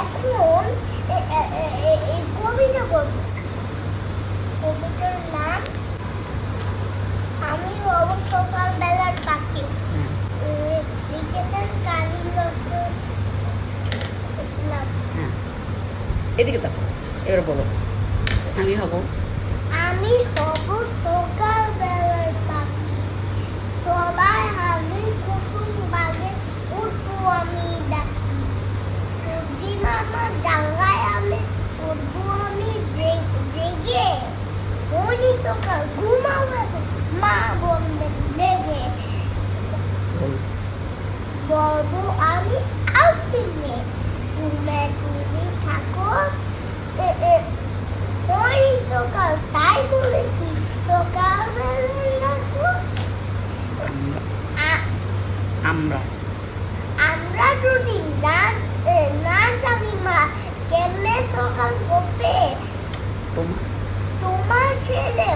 এখন কবিতা বলব কবিতার নাম আমি হব সকালবেলার পাখি। লিখেছেন নজরুল ইসলাম। এদিকে তো এবার বলো। আমি হব আমি হব সকালবেলার পাখি। সবাই হাগে কুসুম বাগে উঠবো আমি। বল। বলব আমি আসিমে ঘুমে তুমি থাকো। ওই সকাল তাই বলেছি সকালবেলা আমরা আমরা। যদি না না জানি মা কেমনে সকাল হবে? তোমার ছেলে